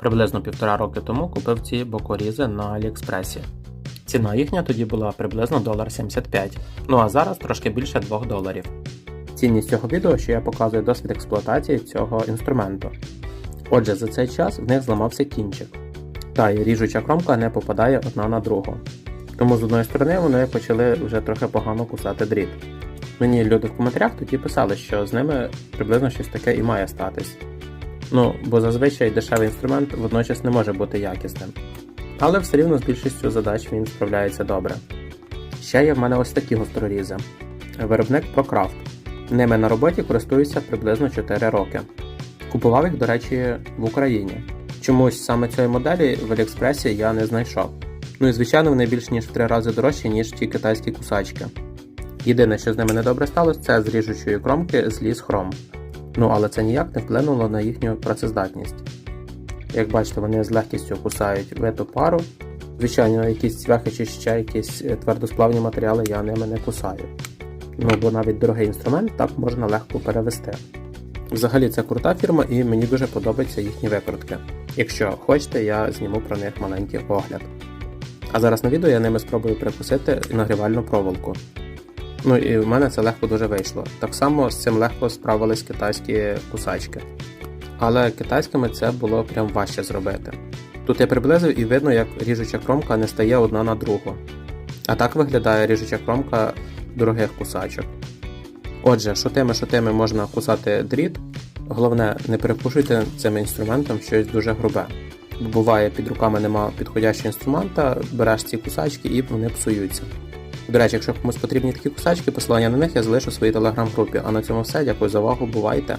Приблизно півтора роки тому купив ці бокорізи на Аліекспресі. Ціна їхня тоді була приблизно $1,75, ну а зараз трошки більше 2 доларів. Цінність цього відео, що я показую досвід експлуатації цього інструменту. Отже, за цей час в них зламався кінчик. Та і ріжуча кромка не попадає одна на другу. Тому з одної сторони вони почали вже трохи погано кусати дріт. Мені люди в коментарях тоді писали, що з ними приблизно щось таке і має статись. Ну, бо зазвичай дешевий інструмент водночас не може бути якісним. Але все рівно з більшістю задач він справляється добре. Ще є в мене ось такі гострорізи. Виробник ProCraft. Ними на роботі користуюся приблизно 4 роки. Купував їх, до речі, в Україні. Чомусь саме цієї моделі в Аліекспресі я не знайшов. Ну і звичайно, вони більш ніж в 3 рази дорожчі, ніж ті китайські кусачки. Єдине, що з ними недобре сталося, це з ріжучої кромки зліз хром. Ну але це ніяк не вплинуло на їхню працездатність. Як бачите, вони з легкістю кусають виту пару. Звичайно, якісь цвяхи чи ще якісь е, твердосплавні матеріали я ними не кусаю. Ну бо навіть дорогий інструмент так можна легко перевести. Взагалі це крута фірма і мені дуже подобаються їхні викрутки. Якщо хочете, я зніму про них маленький огляд. А зараз на відео я ними спробую прикусити нагрівальну проволоку. Ну і в мене це легко дуже вийшло. Так само з цим легко справились китайські кусачки. Але китайськими це було прям важче зробити. Тут я приблизив і видно, як ріжуча кромка не стає одна на другу. А так виглядає ріжуча кромка дорогих кусачок. Отже, шотими шотими можна кусати дріт. Головне, не перепушуйте цим інструментом щось дуже грубе. Буває, під руками нема підходящого інструмента, береш ці кусачки і вони псуються. До речі, якщо комусь потрібні такі кусачки, посилання на них я залишу в своїй телеграм-групі. А на цьому все. Дякую за увагу, бувайте!